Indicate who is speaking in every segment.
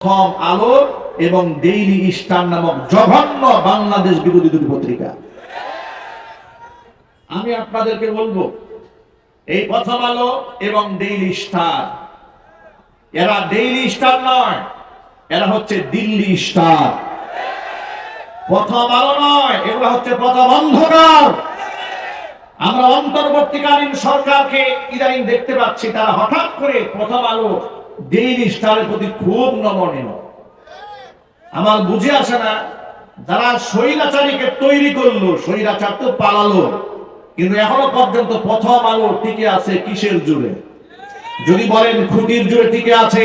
Speaker 1: প্রথম আলো এবং Daily star নামক জঘন্য বাংলাদেশ বিরোধী দুটি পত্রিকা। আমি আপনাদেরকে বলব, এই প্রথম আলো এবং ডেইলি স্টার এরা ডেইলি স্টার নয়, এরা হচ্ছে দিল্লি স্টার প্রথম আলো নয়, এগুলো হচ্ছে প্রথম অন্ধকার। আমরা অন্তর্বর্তীকালীন সরকারকে ইদানিং দেখতে পাচ্ছি, তারা হঠাৎ করে প্রথম আলো ডেইলি স্টারের প্রতি খুব নমনীয়। আমার বুঝে আসে না, যারা স্বৈরাচারীকে তৈরি করল, স্বৈরাচার তো পালালো, কিন্তু এখনও পর্যন্ত প্রথম আলো টিকে আছে কিসের জুড়ে? যদি বলেন খুঁটির জুড়ে টিকে আছে,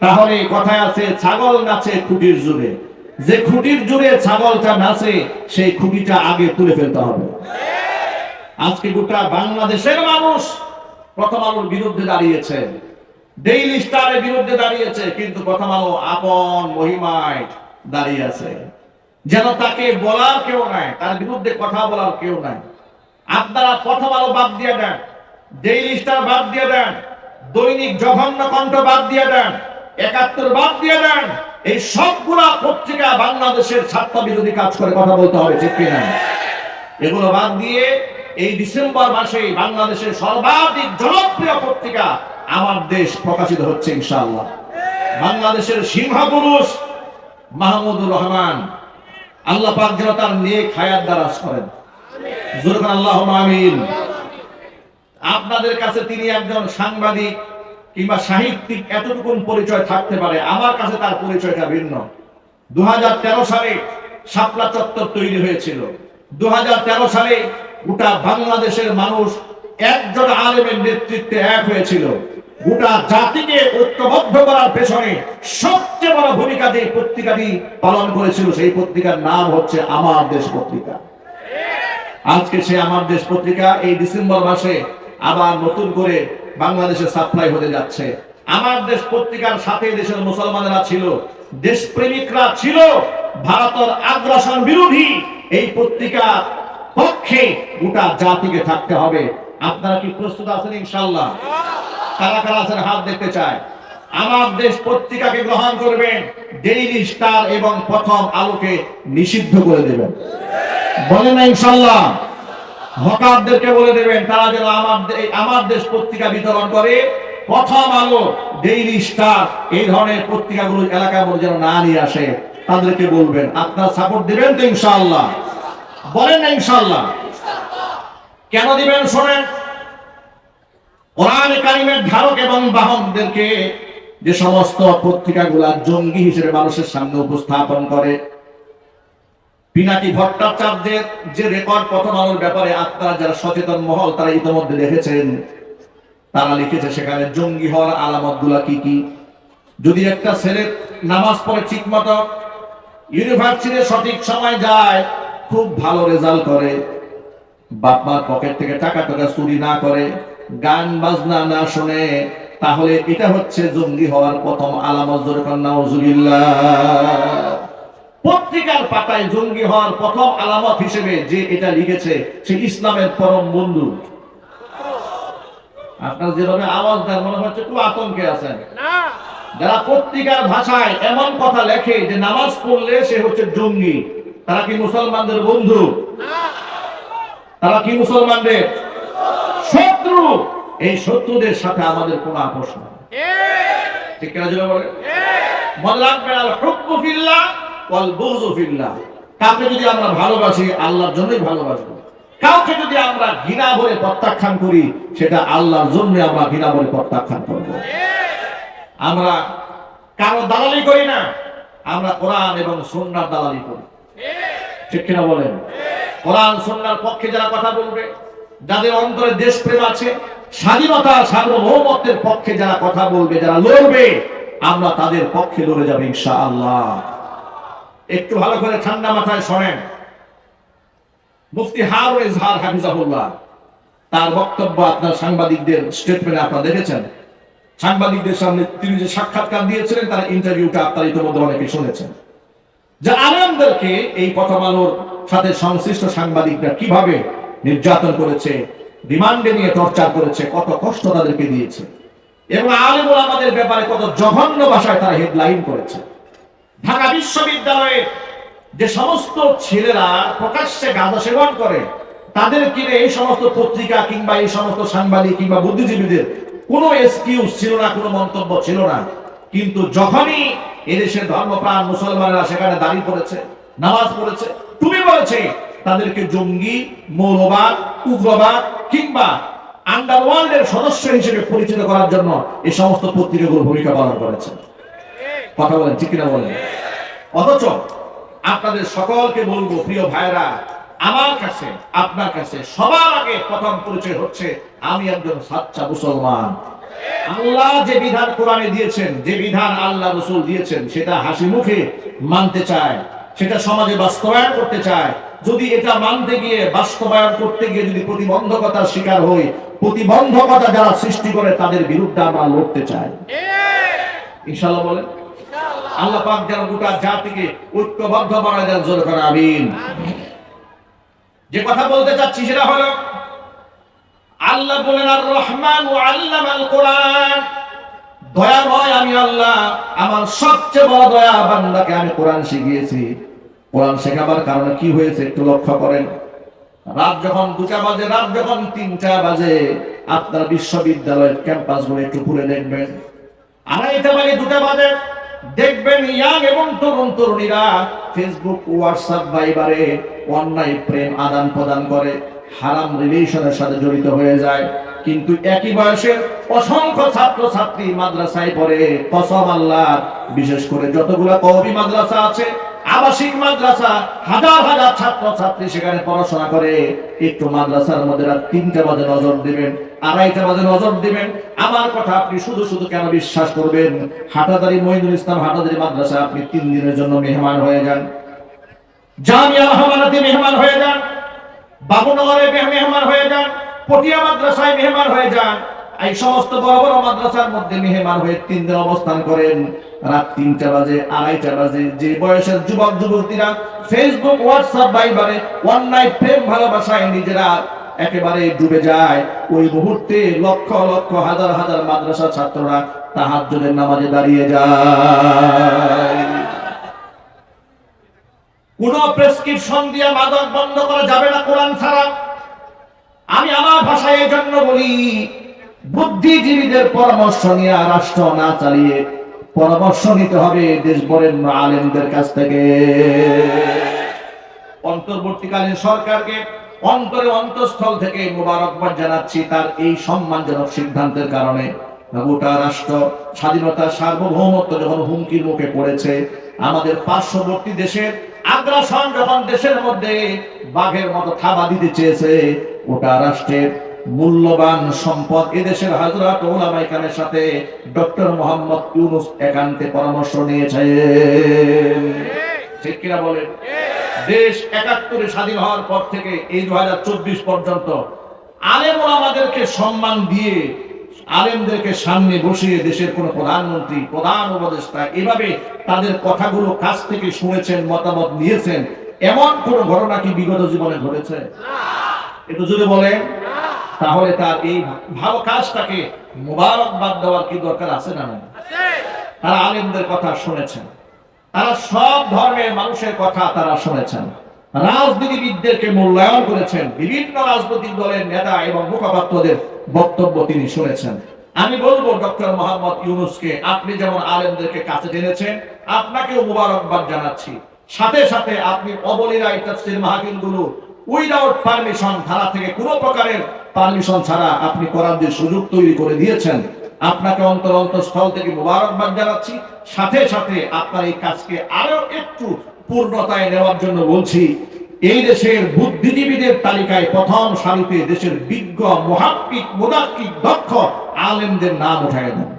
Speaker 1: তাহলে কথায় আছে ছাগল নাচে খুঁটির জুড়ে। যে খুঁটির জুড়ে ছাগলটা নাচে, সেই খুঁটিটা আগে তুলে ফেলতে হবে। আজকে গোটা বাংলাদেশের মানুষ প্রথম আলোর বিরুদ্ধে দাঁড়িয়েছে। ডেইলি স্টারের বিরুদ্ধে দাঁড়িয়েছে, কিন্তু প্রথম আলো আপন মহিমায় দাঁড়িয়ে আছে। যেন তাকে বলার কেউ নাই, তার বিরুদ্ধে কথা বলার কেউ নাই। আপনারা প্রথম আলো বাদ দিয়ে দেন। ডেইলি স্টার বাদ দিয়ে দেন। দৈনিক জঘন্য কণ্ঠ বাদ দিয়ে দেন। একাত্তর বাদ দিয়ে দেন। এই সবগুলা পত্রিকা বাংলাদেশের ছাত্র বিরোধী কাজ করে কথা বলতে হবে, ঠিক কিনা? এগুলো বাদ দিয়ে এই ডিসেম্বর মাসে বাংলাদেশের সর্বাধিক জনপ্রিয় পত্রিকা আমার দেশ প্রকাশিত হচ্ছে ইনশাআল্লাহ। বাংলাদেশের সিংহপুরুষ মাহমুদুর রহমান। আল্লাহ পাক যেন তার নেক হায়াত দারাজ করেন। জোরকান আল্লাহ আমিন। আপনাদের কাছে তিনি একজন সাংবাদিক কিংবা সাহিত্যিক, এতটুকুন পরিচয় থাকতে পারে। আমার কাছে তার পরিচয়টা ভিন্ন। দু হাজার তেরো সালে শাপলা চত্বর তৈরি হয়েছিল। দু হাজার তেরো সালে গোটা বাংলাদেশের মানুষ একজন আলেমের নেতৃত্বে এক হয়েছিল। গোটা জাতিকে ঐক্যবদ্ধ করার পেছনে সবচেয়ে বড় ভূমিকা যে পত্রিকাটি পালন করেছিল, সেই পত্রিকার নাম হচ্ছে আমার দেশ পত্রিকা। আজকে সে আমার দেশ পত্রিকা এই ডিসেম্বর মাসে আবার নতুন করে বাংলাদেশে সাপ্লাই হতে যাচ্ছে। আমার দেশ পত্রিকার সাথে দেশের মুসলমানেরা ছিল, দেশপ্রেমিকরা ছিল, ভারতের আগ্রাসন বিরোধী এই পত্রিকা পক্ষে গোটা জাতিকে থাকতে হবে। আপনারা কি প্রস্তুত আছেন ইনশাল্লাহ কারা কারা আছেন হাত দেখতে চায় আমার দেশ পত্রিকাকে গ্রহণ করবেন ডেইলি স্টার এবং প্রথম আলোকে নিষিদ্ধ করে দেবেন। বলেন না ইনশাল্লাহ হকারদেরকে বলে দেবেন, তারা যেন আমার আমার দেশ পত্রিকা বিতরণ করে, প্রথম আলো ডেইলি স্টার এই ধরনের পত্রিকাগুলো এলাকায় বলে যেন না নিয়ে আসে, তাদেরকে বলবেন। আপনারা সাপোর্ট দিবেন তো ইনশাআল্লাহ। বলেন না ইনশাআল্লাহ। কেন দিবেন শোনেন? কোরআন কারিমের ধারক এবং বাহকদেরকে যে সমস্ত পত্রিকাগুলা জঙ্গি হিসেবে মানুষের সামনে উপস্থাপন করে, পিনাকি ভট্টাচার্যের যে রেকর্ড প্রথম ব্যাপারে আপনারা যারা সচেতন মহল, তারা ইতিমধ্যে দেখেছেন, তারা লিখেছে সেখানে জঙ্গি হওয়ার আলামত কি কি? যদি একটা ছেলে নামাজ পড়ে ঠিক মতো ইউনিভার্সিটিতে সঠিক সময় যায়, খুব ভালো রেজাল্ট করে। বাপ মার পকেট থেকে টাকা টাকা চুরি না করে গান বাজনা না শুনে তাহলে এটা হচ্ছে জঙ্গি হওয়ার প্রথম আলামত পত্রিকার পাতায় জঙ্গি হওয়ার প্রথম আলামত হিসেবে যে এটা লিখেছে সে ইসলামের পরম বন্ধু। আপনার যেভাবে আওয়াজ দেন মনে হচ্ছে খুব আতঙ্কে আছেন। যারা পত্রিকার ভাষায় এমন কথা লেখে যে নামাজ পড়লে সে হচ্ছে জঙ্গি তারা কি মুসলমানদের বন্ধু? তারা কি মুসলমানদের? শত্রু! এই শত্রুদের সাথে আমাদের কোনো আপোষ নাই। ঠিক কিনা যেটা বলে কাউকে যদি আমরা ভালোবাসি, আল্লাহর জন্যই ভালোবাসবো। কাউকে যদি আমরা ঘৃণা ভরে প্রত্যাখ্যান করি, সেটা আল্লাহর জন্য আমরা ঘৃণা ভরে প্রত্যাখ্যান করব। আমরা কারও দালালি করি না, আমরা কোরআন এবং সুন্নার দালালি করি। ঠিক কিনা বলেন? কোরআন, সুন্নার পক্ষে যারা কথা বলবে, যাদের অন্তরে দেশপ্রেম আছে, স্বাধীনতা, সার্বভৌমত্বের পক্ষে যারা কথা বলবে, যারা লড়বে, আমরা তাদের পক্ষে লড়ে যাবে ইনশাআল্লাহ। একটু ভালো করে ঠান্ডা মাথায় শোনেন। মুফতি হারুন ইজহার হাফিজাহুল্লাহ, তার বক্তব্য আপনার সাংবাদিকদের স্টেটমেন্টে আপনারা দেখেছেন? সাংবাদিকদের সামনে তিনি যে সাক্ষাৎকার দিয়েছিলেন, তার ইন্টারভিউটা আপনারা ইতিমধ্যে অনেকে শুনেছেন। যে আলেমদেরকে এই প্রথম আলোর সাথে সংশ্লিষ্ট সাংবাদিকরা কীভাবে নির্যাতন করেছে রিমান্ডে নিয়ে টর্চার করেছে, কত কষ্ট তাদেরকে দিয়েছে, এবং আলিমুল আমাদের ব্যাপারে কত জঘন্য ভাষায় তারা হেডলাইন করেছে। ঢাকা বিশ্ববিদ্যালয়ে যে সমস্ত ছেলেরা প্রকাশ্যে গাঁজা সেবন করে, তাদের কিনে এই সমস্ত পত্রিকা কিংবা এই সমস্ত সাংবাদিক কিংবা বুদ্ধিজীবীদের কোনো এক্সকিউজ ছিল না, কোনো মন্তব্য ছিল না। কিন্তু যখনই এদেশের ধর্মপ্রাণ মুসলমানেরা সেখানে দাঁড়িয়ে পড়েছে, নামাজ পড়েছে, তুমি বলেছে, তাদেরকে জঙ্গি, মৌলবাদ, উগ্রবাদ কিংবা সদস্য হিসেবে পরিচিত করার জন্য এই সমস্ত পত্রিকাগুলো ভূমিকা পালন করেছে। কথা বলেন, ঠিক কিনা বলেন? অথচ আপনাদের সকলকে বলব, প্রিয় ভাইরা আমার কাছে, আপনার কাছে সবার আগে প্রথম পরিচয় হচ্ছে আমি একজন সাচ্চা মুসলমান। আল্লাহ যে বিধান কোরআনে দিয়েছেন যে বিধান আল্লাহ রসুল দিয়েছেন সেটা হাসি মুখে মানতে চায় সেটা সমাজে বাস্তবায়ন করতে চায়। যদি এটা মানতে গিয়ে বাস্তবায়ন করতে গিয়ে যদি প্রতিবন্ধকতার শিকার হই প্রতিবন্ধকতা যারা সৃষ্টি করে তাদের বিরুদ্ধে আমরা লড়তে চাই। ইনশাল্লাহ বলেন। আল্লাহ পাক যেন গোটা জাতিকে ঐক্যবদ্ধ বানায় দেন জোর করে আমিন। যে কথা বলতে চাচ্ছি সেটা হলো আল্লাহ বলেন, আর রহমান ও আল্লাহ আল কোরআন। দয়া দয়াময় আমি আল্লাহ, আমার সবচেয়ে বড় দয়া বান্দাকে আমি কোরআন শিখিয়েছি। কোরআন শেখাবার কারণে কি হয়েছে একটু লক্ষ্য করেন। রাত যখন দুটা বাজে, রাত যখন তিনটা বাজে, আপনার বিশ্ববিদ্যালয়ের ক্যাম্পাসগুলো একটু ঘুরে দেখবেন। আড়াইটা বাজে, দুটা বাজে, দেখবেন ইয়াং এবং তরুণ তরুণীরা ফেসবুক হোয়াটসঅ্যাপ ভাইবারে অন্যায়, প্রেম আদান প্রদান করে। হারাম রিলেশনের সাথে জড়িত হয়ে যায়। কিন্তু একই বয়সের অসংখ্য ছাত্র ছাত্রী মাদ্রাসায় পড়ে, কসম আল্লাহ। বিশেষ করে যতগুলা কওমি মাদ্রাসা আছে, আবাসিক মাদ্রাসা, হাজার হাজার ছাত্র ছাত্রী সেখানে পড়াশোনা করে। একটু মাদ্রাসার মধ্যে রাত তিনটা বাজে নজর দিবেন, আড়াইটা বাজে নজর দিবেন। আমার কথা আপনি শুধু শুধু কেন বিশ্বাস করবেন? হাটাদারি মহিদুল ইসলাম হাটাদারি মাদ্রাসা, আপনি তিন দিনের জন্য মেহমান হয়ে যান। জামিয়া মেহমান হয়ে যান। বাবুনগরে মেহ- মেহমান হয়ে যান, পটিয়া মাদ্রাসায় মেহমান হয়ে যান। এই সমস্ত বড় বড় মাদ্রাসার মধ্যে মেহমান হয়ে তিন দিন অবস্থান করেন। রাত তিনটা বাজে, আড়াইটা বাজে। যে বয়সের যুবক যুবতীরা ফেসবুক হোয়াটসঅ্যাপ ভাইবারে অন্যায় প্রেম ভালোবাসায় নিজেরা একেবারে ডুবে যায়। ওই মুহূর্তে লক্ষ লক্ষ হাজার হাজার মাদ্রাসা ছাত্ররা তাহাজ্জুদের নামাজে দাঁড়িয়ে যায়। কোন প্রেসক্রিপশন দিয়ে মাদক বন্ধ করা যাবে না আমি এই জন্য বলি, বুদ্ধিজীবীদের পরামর্শ নিয়ে রাষ্ট্র না চালিয়ে পরামর্শ নিতে হবে দেশ বরেণ্য আলেমদের কাছ থেকে। অন্তর্বর্তীকালীন সরকারকে, অন্তরে অন্তঃস্থল থেকে মোবারকবাদ জানাচ্ছি, তার এই সম্মানজনক সিদ্ধান্তের কারণে। গোটা রাষ্ট্র স্বাধীনতা সার্বভৌমত্ব যখন হুমকির মুখে পড়েছে, আমাদের পার্শ্ববর্তী দেশের আগ্রাসন যখন দেশের মধ্যে বাঘের মতো থাবা দিতে চেয়েছে, গোটা রাষ্ট্রের মূল্যবান সম্পদ। এদেশের হাজরাত ওলামাই খানের সাথে ডক্টর মোহাম্মদ ইউনুস একান্তে পরামর্শ নিয়েছে ঠিক কিনা বলেন? দেশ একাত্তরে স্বাধীন হওয়ার পর থেকে এই দু পর্যন্ত আলেম আমাদেরকে সম্মান দিয়ে আলেমদেরকে সামনে বসিয়ে দেশের কোন প্রধানমন্ত্রী, প্রধান উপদেষ্টা এভাবে তাদের কথাগুলো কাছ থেকে শুনেছেন, মতামত নিয়েছেন, এমন কোন ঘটনা কি বিগত জীবনে ঘটেছে? এটা যদি বলেন। তাহলে তার এই ভালো কাজটাকে মোবারকবাদ দেওয়ার কি দরকার আছে না নাই? তারা আলেমদের কথা শুনেছেন। তারা সব ধর্মের মানুষের কথা তারা শুনেছেন। রাজনীতিবিদদেরকে মূল্যায়ন করেছেন। বিভিন্ন রাজনৈতিক দলের নেতা এবং মুখপাত্রদের বক্তব্য তিনি শুনেছেন। আমি বলব ডক্টর মোহাম্মদ ইউনুসকে আপনি যেমন আলেমদেরকে কাছে টেনেছেন আপনাকেও মুবারকবাদ জানাচ্ছি। সাথে সাথে আপনি অবলীলায় তাফসীর মাহফিলগুলো উইদাউট পারমিশন ধারা থেকে কোনো প্রকারের পারমিশন ছাড়া আপনি করার যে সুযোগ তৈরি করে দিয়েছেন। আপনাকে অন্তর অন্তঃস্থল থেকে মোবারকবাদ জানাচ্ছি। সাথে সাথে আপনার এই কাজকে আরও একটু পূর্ণতায় নেওয়ার জন্য বলছি, এই দেশের বুদ্ধিজীবীদের তালিকায় প্রথম সারিতে দেশের বিজ্ঞ, মহাত্মিক, মুদাক্কিক, দক্ষ আলেমদের নাম উঠায় দেন।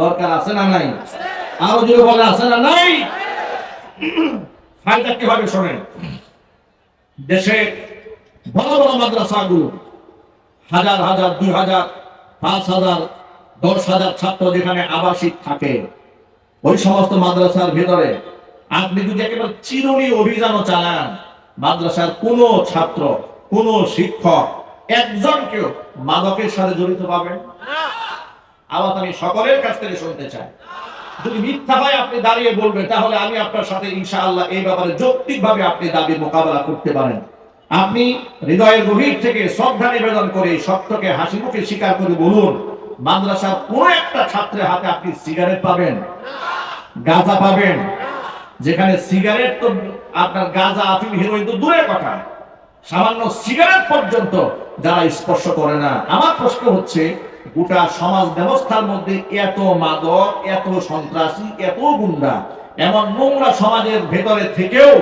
Speaker 1: দরকার আছে না নাই? আরও যদি বলে আছে না নাই? ফায়দা কীভাবে শোনেন। দেশে বড় বড় মাদ্রাসাগুলো, হাজার হাজার, দুই হাজার, পাঁচ হাজার, দশ হাজার ছাত্র যেখানে আবাসিক থাকে, ওই সমস্ত মাদ্রাসার ভেতরে আপনি যদি একেবারে চিরুনি অভিযানও চালান, মাদ্রাসার কোনো ছাত্র, কোনো শিক্ষক, একজনকেও মাদকের সাথে জড়িত পাবেন আওয়াজ আমি সকলের কাছ থেকে শুনতে চাই। যদি মিথ্যা হয় আপনি দাঁড়িয়ে বলবেন, তাহলে আমি আপনার সাথে ইনশাআল্লাহ এই ব্যাপারে যৌক্তিকভাবে আপনি দাবি মোকাবেলা করতে পারেন। আপনি হৃদয়ের গভীর থেকে শ্রদ্ধা নিবেদন করে সত্যকে হাসি মুখে স্বীকার করে বলুন, মাদ্রাসার কোন একটা ছাত্রের হাতে আপনি সিগারেট পাবেন? গাঁজা পাবেন? যেখানে সিগারেট তো আপনার গাঁজা, আফিম, হিরোইন তো দূরের কথা। সামান্য সিগারেট পর্যন্ত যারা স্পর্শ করে না। আমার প্রশ্ন হচ্ছে গোটা সমাজ ব্যবস্থার মধ্যে এত মাদক, এত সন্ত্রাসী, এত গুন্ডা। এমন নোংরা সমাজের ভেতরে থেকেও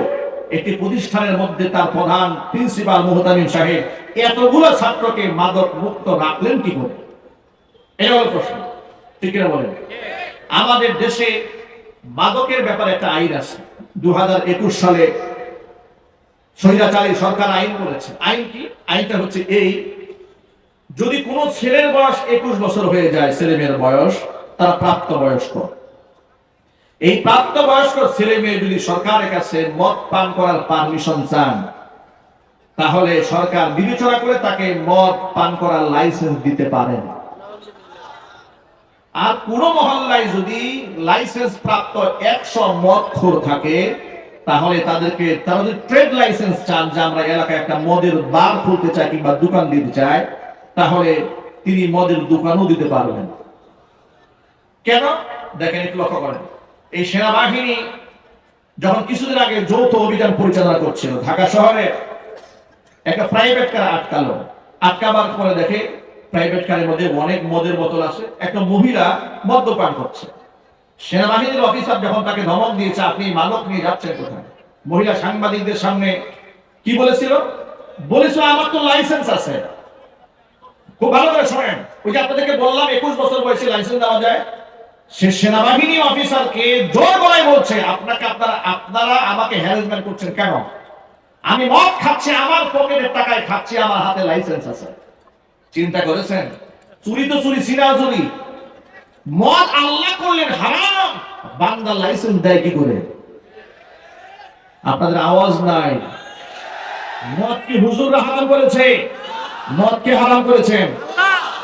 Speaker 1: একটি প্রতিষ্ঠানের মধ্যে তার প্রধান প্রিন্সিপাল মোহতামিম সাহেব এতগুলো ছাত্রকে মাদক মুক্ত রাখলেন কি করে? এটা হলো প্রশ্ন। ঠিক কিনা বলেন? আমাদের দেশে মাদকের ব্যাপারে একটা আইন আছে। দু হাজার একুশ সালে স্বৈরাচারী সরকার আইন করেছে। আইন কি? আইনটা হচ্ছে এই যদি কোনো ছেলের বয়স একুশ বছর হয়ে যায়, ছেলে মেয়ের বয়স, তারা প্রাপ্ত বয়স্ক। এই প্রাপ্ত বয়স্ক ছেলে মেয়ে যদি সরকারের কাছে মদ পান করার পারমিশন চান, তাহলে সরকার বিবেচনা করে তাকে মদ পান করার লাইসেন্স দিতে পারেন আর কোন মহল্লায় যদি লাইসেন্স প্রাপ্ত একশো মদ খোর থাকে, তাহলে তাদেরকে, তারা যদি ট্রেড লাইসেন্স চান, যে আমরা এলাকায় একটা মদের বার খুলতে চাই কিংবা দোকান দিতে চাই তাহলে তিনি মদের দোকানও দিতে পারবেন। কেন? দেখেন একটু লক্ষ্য করেন। এই সেনাবাহিনী যখন কিছুদিন আগে যৌথ অভিযান পরিচালনা করছিল, ঢাকা শহরে একটা প্রাইভেট কার আটকালো। আটকাবার পরে দেখে প্রাইভেট কারের মধ্যে অনেক মদের বোতল আছে। একটা মহিলা মদ্যপান করছে। সেনাবাহিনীর অফিসার যখন তাকে ধমক দিয়েছে, আপনি মাদক নিয়ে যাচ্ছেন কোথায়? মহিলা সাংবাদিকদের সামনে কি বলেছিল? বলেছিল, আমার তো লাইসেন্স আছে। খুব ভালো করে শোনেন। ওই যে আপনাদেরকে বললাম, একুশ বছর বয়সে লাইসেন্স দেওয়া যায়। সে সেনাবাহিনী অফিসারকে জোর গলায় বলছে, আপনাকে আপনারা আপনারা আমাকে হ্যারাসমেন্ট করছেন কেন? আমি মদ খাচ্ছি, আমার পকেটের টাকায় খাচ্ছি, আমার হাতে লাইসেন্স আছে। চিন্তা করেছেন? চুরি তো চুরি সিনা চুরি। মদ আল্লাহ করলেন হারাম। বান্দার লাইসেন্স দেয় কি করে? আপনাদের আওয়াজ নাই। মদ কি হুজুররা হারাম করেছে? মদ কে হারাম করেছেন।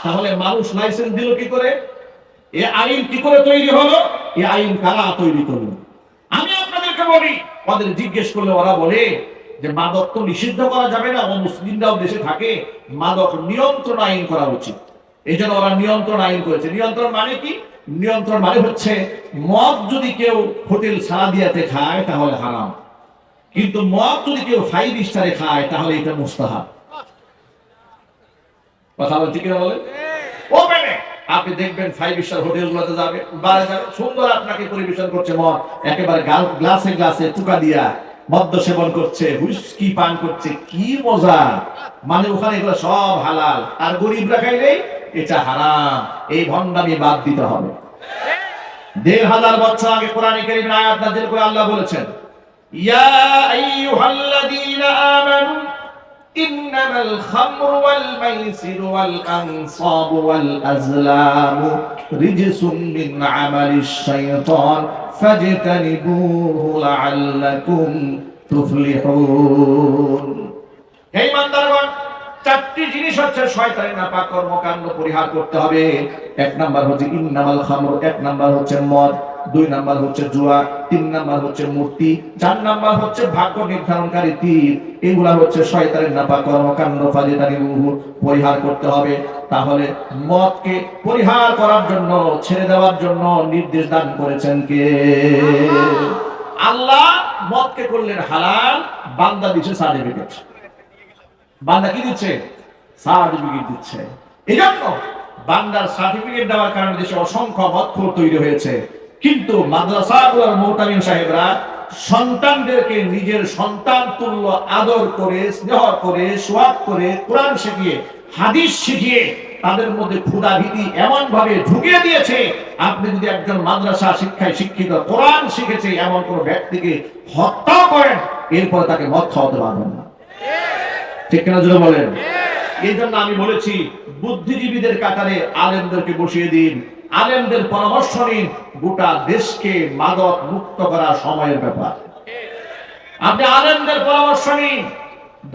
Speaker 1: তাহলে মানুষ লাইসেন্স দিল কি করে? এ আইন কি করে তৈরি হলো? এ আইন কারা তৈরি করল? আমি আপনাদেরকে বলি, ওদের জিজ্ঞেস করলে ওরা বলে যে মাদক তো নিষিদ্ধ করা যাবে না, ও মুসলিমরাও দেশে থাকে, মাদক নিয়ন্ত্রণ আইন করা উচিত। এই জন্য ওরা নিয়ন্ত্রণ আইন করেছে। নিয়ন্ত্রণ মানে কি? নিয়ন্ত্রণ মানে হচ্ছে মদ যদি কেউ হোটেল সারাদিয়াতে খায়, তাহলে হারাম। কিন্তু মদ যদি কেউ ফাইভ স্টারে খায়, তাহলে এটা মুস্তাহাব। কথা বলছি কিনা বলেন? ওপেনে! আপনি দেখবেন ফাইভ স্টার হোটেল গুলোতে যাবে বারে যাবে সুন্দর আপনাকে পরিবেশন করছে মদ একেবারে গাল- গ্লাসে গ্লাসে টুকা দিয়া মদ্য সেবন করছে হুইস্কি পান করছে কি মজা! মানে ওখানে এগুলো সব হালাল আর গরিবরা খাইলেই এটা হারাম এই ভণ্ডামি বাদ দিতে হবে। দেড় হাজার বছর আগে কোরআন কারীমের আয়াত নাযিল করে আল্লাহ বলেছেন ইয়া আইয়ুহাল্লাযীনা আমানু إنما الخمر والميسر والأنصاب والأزلام رجس من عمل الشيطان فاجتنبوه لعلكم تفلحون এই মান্দারগণ চারটি জিনিস হচ্ছে শয়তানের নাপাক কর্মকাণ্ড পরিহার করতে হবে এক নাম্বার হচ্ছে ইন্নামাল খামর এক নাম্বার হচ্ছে মদ দুই নাম্বার হচ্ছে জুয়া, তিন নাম্বার হচ্ছে মূর্তি, চার নাম্বার হচ্ছে ভাগ্য নির্ধারণকারী তীর। এগুলা হচ্ছে শয়তানের নাপাক কর্মকাণ্ড ফাজিতানি পরিহার করতে হবে। তাহলে মদকে পরিহার করার জন্য, ছেড়ে দেওয়ার জন্য নির্দেশ দান করেছেন কে? আল্লাহ মদকে করলেন হালাল, বান্দা দিচ্ছে সার্টিফিকেট। বান্দা কি দিচ্ছে? সার্টিফিকেট দিচ্ছে। এই জন্য বান্দার সার্টিফিকেট দেওয়ার কারণে দেশে অসংখ্য মতখোর তৈরি হয়েছে। কিন্তু মাদ্রাসাগুলোর মোহতামিম সাহেবরা সন্তানদেরকে নিজের সন্তান তুল্য আদর করে, স্নেহ করে সোয়াব করে কোরআন শিখিয়ে, হাদিস শিখিয়ে তাদের মধ্যে ক্ষুদা ভীতি এমন ভাবে ঢুকিয়ে দিয়েছে, আপনি যদি একজন মাদ্রাসা শিক্ষায় শিক্ষিত, কোরআন শিখেছে এমন কোন ব্যক্তিকে হত্যা করেন, এরপর তাকে মদ খাওয়াতে পারবেন না। ঠিক কিনা যদি বলেন? এই জন্য আমি বলেছি, বুদ্ধিজীবীদের কাতারে আলেমদেরকে বসিয়ে দিন। আলেমদের পরামর্শ নিন, গোটা দেশকে মাদক মুক্ত করা সময়ের ব্যাপার। আপনি আলেমদের পরামর্শ নিন,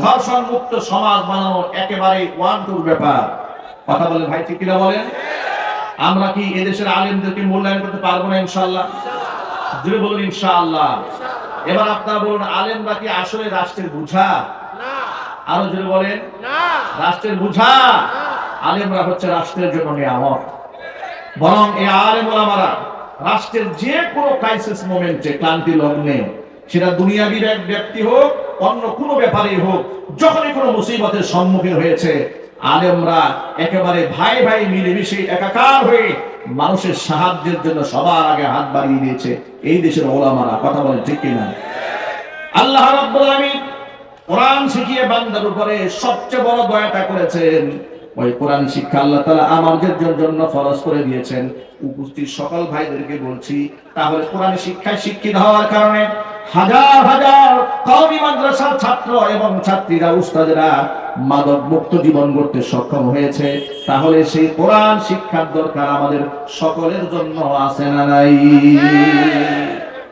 Speaker 1: ধর্ষণ মুক্ত সমাজ বানানো একেবারে ওয়ান টুর ব্যাপার। কথা বলেন ভাই, ঠিক বলেন? আমরা কি এদেশের আলেমদেরকে মূল্যায়ন করতে পারব না, ইনশাআল্লাহ? জুড়ে বলুন, ইনশাআল্লাহ। এবার আপনারা বলুন, আলেমরা কি আসলে রাষ্ট্রের বুঝা?
Speaker 2: না
Speaker 1: আরও জুড়ে বলেন। রাষ্ট্রের বুঝা। আলেমরা হচ্ছে রাষ্ট্রের জন্য নিয়ামক বরং এই আলেম ওলামারা রাষ্ট্রের যে কোনো ক্রাইসিস মোমেন্টে ক্লান্তি লগ্নে সেটা দুনিয়াবি ব্যক্তি হোক অন্য কোনো ব্যাপারেই হোক যখনই কোনো মুসিবতের সম্মুখীন হয়েছে আলেমরা একেবারে ভাই ভাই মিলেমিশে একাকার হয়ে মানুষের সাহায্যের জন্য সবার আগে হাত বাড়িয়ে দিয়েছে। এই দেশের ওলামারা কথা বলে ঠিক কিনা? আল্লাহ রাব্বুল আলামিন কোরআন শিখিয়ে বান্দার উপরে সবচেয়ে বড় দয়াটা করেছেন। ওই কোরআন শিক্ষা আল্লাহ তাআলা আমাদের জন্য ফরজ করে দিয়েছেন। উপস্থিত সকল ভাইদেরকে বলছি, তাহলে কোরআন শিক্ষায় শিক্ষিত হওয়ার কারণে হাজার হাজার কওমি মাদ্রাসার ছাত্র এবং ছাত্রীরা, উস্তাদেরা মাদক মুক্ত জীবন গড়তে সক্ষম হয়েছে। তাহলে সেই কোরআন শিক্ষার দরকার আমাদের সকলের জন্য আছে না নাই?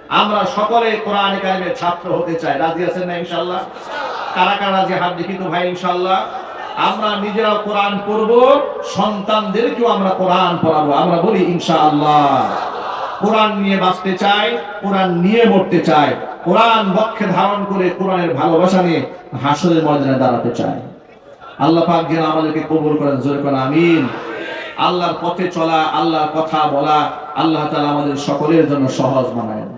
Speaker 1: আমরা সকলে কোরআন কারিমের ছাত্র হতে চাই। রাজি আছেন না ইনশাল্লাহ কারা কারা রাজি? হাত দেখি তো ভাই ইনশাল্লাহ আমরা নিজেরাও কোরআন পড়ব, সন্তানদেরকেও আমরা কোরআন পড়াবো। আমরা বলি, ইনশাআল্লাহ। কোরআন নিয়ে বাঁচতে চাই, কোরআন নিয়ে মরতে চাই। কোরআন বক্ষে ধারণ করে কোরআনের ভালোবাসা নিয়ে হাসরের ময়দানে দাঁড়াতে চাই। আল্লাহ পাক যেন আমাদেরকে কবুল করেন, জোরে করেন, আমিন। আল্লাহর পথে চলা, আল্লাহর কথা বলা, আল্লাহ তাআলা আমাদের সকলের জন্য সহজ বানায়।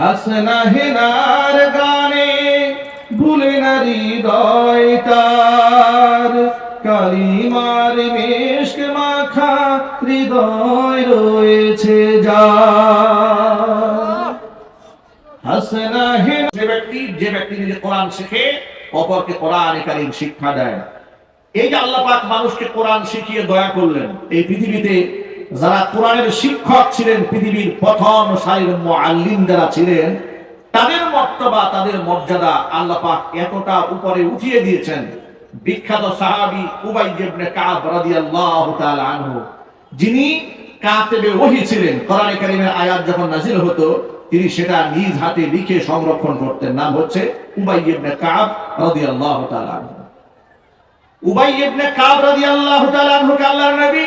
Speaker 1: হাসনা হেনার গানে, ভুলে না হৃদয় তার। কালিমার মেশক মাখা হৃদয় রয়েছে যা হাসনা হেন যে ব্যক্তি যে ব্যক্তি নিজে কোরআন শেখে, অপরকে কোরআন কারীম শিক্ষা দেয়। এই যে আল্লাহ পাক মানুষকে কোরআন শিখিয়ে দয়া করলেন, এই পৃথিবীতে যারা কোরআনের শিক্ষক ছিলেন, পৃথিবীর প্রথম সারির মুআল্লিম যারা ছিলেন, তাদের মর্তবা, তাদের মর্যাদা আল্লাহ পাক এতটা উপরে উঠিয়ে দিয়েছেন। বিখ্যাত সাহাবী উবাই ইবনে কাব রাদিয়াল্লাহু তাআলা আনহু, যিনি কাতেবে ওহী ছিলেন। কোরআনে কারীমের আয়াত যখন নাজিল হতো, তিনি সেটা নিজ হাতে লিখে সংরক্ষণ করতেন। নাম হচ্ছে উবাই ইবনে কাব রাদিয়াল্লাহু তাআলা আনহু। উবাই ইবনে কাব রাদিয়াল্লাহু তাআলা আনহুকে আল্লাহর নবী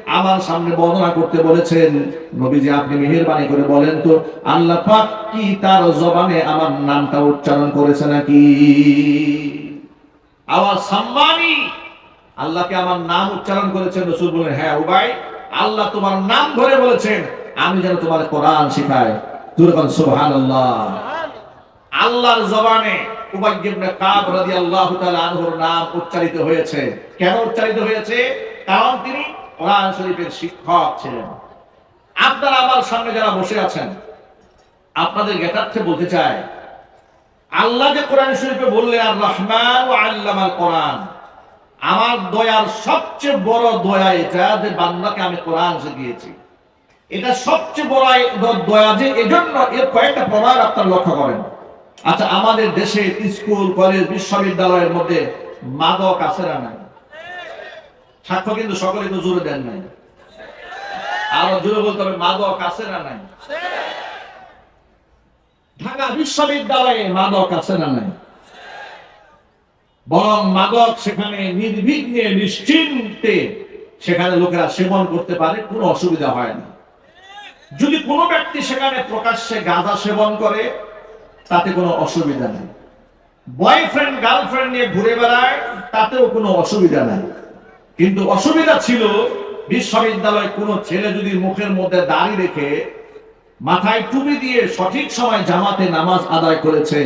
Speaker 1: আমার সামনে বর্ণনা করতে বলেছেন। নবীজি, আপনি মেহেরবানি করে বলেন তো, আল্লাহ পাক কি তার জবানে আমার নামটা উচ্চারণ করেছে নাকি? আওয়াজ সম্মানী আল্লাহকে আমার নাম উচ্চারণ করেছেন রসুল বলেন হ্যাঁ উবাই, আল্লাহ তোমার নাম ধরে বলেছেন, আমি যেন তোমার কোরআন শিখাই। দুরকম সুবহানাল্লাহ। আল্লাহর জবানে উবাই ইবনে কাব রাদিয়াল্লাহু তাআলা আনহুর নাম উচ্চারিত হয়েছে। কেন উচ্চারিত হয়েছে? কারণ তিনি কোরআন শরীফের শিক্ষক ছিলেন। আপনারা আমার সামনে যারা বসে আছেন, আপনাদের জ্ঞাতার্থে বলতে চাই, আল্লাহ যে কোরআন শরীফে বললেন আর রহমান ও আল্লামাল কোরআন আমার দয়ার সবচেয়ে বড় দয়া এটা যে বান্দাকে আমি কোরআন শিখিয়েছি। এটা সবচেয়ে বড় দয়া যে এজন্য এর কয়েকটা প্রমাণ আপনার লক্ষ্য করেন। আচ্ছা আমাদের দেশে স্কুল, কলেজ, বিশ্ববিদ্যালয়ের মধ্যে মাদক আছে না সাক্ষ্য কিন্তু সকলে তো জোরে দেন নাই। আরও জোরে বলতে হবে, মাদক আছে না নাই? ঢাকা বিশ্ববিদ্যালয়ে মাদক আছে না নাই? বরং মাদক সেখানে নির্বিঘ্নে, নিশ্চিন্তে সেখানে লোকেরা সেবন করতে পারে, কোনো অসুবিধা হয় না। যদি কোনো ব্যক্তি সেখানে প্রকাশ্যে গাঁজা সেবন করে, তাতে কোনো অসুবিধা নেই। বয়ফ্রেন্ড, গার্লফ্রেন্ড নিয়ে ঘুরে বেড়ায়, তাতেও কোনো অসুবিধা নাই। কিন্তু অসুবিধা ছিল, বিশ্ববিদ্যালয় কোনো ছেলে যদি মুখের মধ্যে দাড়ি রেখে মাথায় টুপি দিয়ে সঠিক সময় জামাতে নামাজ আদায় করেছে,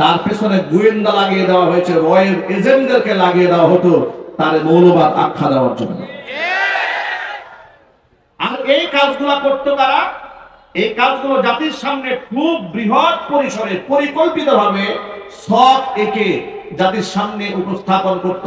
Speaker 1: তার পেছনে গোয়েন্দা লাগিয়ে দেওয়া হয়েছে, রয়ের এজেন্টদেরকে লাগিয়ে দেওয়া হতো, তার মৌলবাদ আখ্যা দেওয়ার জন্য। আর এই কাজগুলা করতো তারা এই কাজগুলো জাতির সামনে খুব বৃহৎ পরিসরে পরিকল্পিতভাবে সব একে জাতির সামনে উপস্থাপন করত।